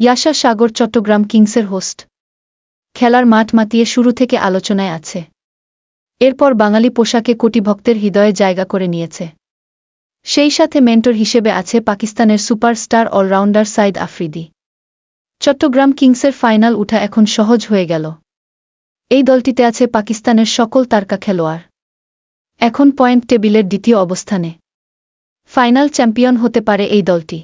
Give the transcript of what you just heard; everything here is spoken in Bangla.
ইয়াশা সাগর চট্টগ্রাম কিংসের হোস্ট। খেলার মাঠ মাতিয়ে শুরু থেকে আলোচনায় আছে। এরপর বাঙালি পোশাকে কোটি ভক্তের হৃদয়ে জায়গা করে নিয়েছে। সেই সাথে মেন্টর হিসেবে আছে পাকিস্তানের সুপারস্টার অলরাউন্ডার সাইদ আফ্রিদি। চট্টগ্রাম কিংসের ফাইনাল উঠা এখন সহজ হয়ে গেল। এই দলটিতে আছে পাকিস্তানের সকল তারকা খেলোয়াড়। এখন পয়েন্ট টেবিলের দ্বিতীয় অবস্থানে। ফাইনাল চ্যাম্পিয়ন হতে পারে এই দলটি।